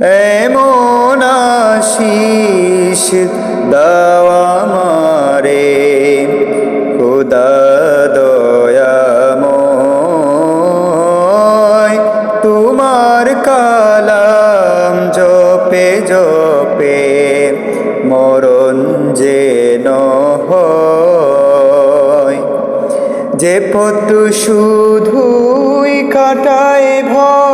এমন আশিস দাওয়া মারে খুদা দয়াময় তোমার কালাম জপে জপে, মরণ যে হয়। যে পথ শুধুই কাটায় ভরা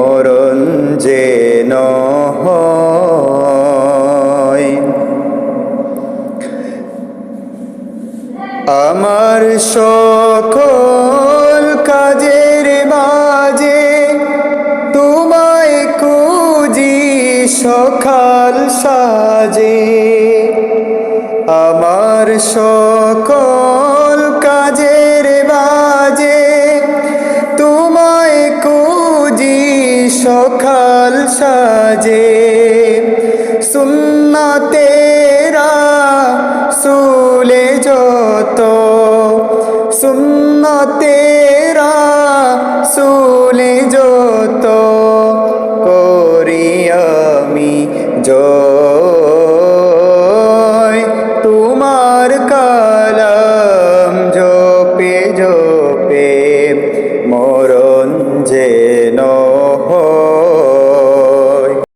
মরণ যেন আমার সকল কাজের মাঝে তোমায় কুজি সকাল সাজে। আমার সকল সকাল সাজে সুন্না তেরা সুলে যত সুন্না তেরা সুলে যত করি আমি জয়। তোমার কালাম জপে জপে মরণ যেন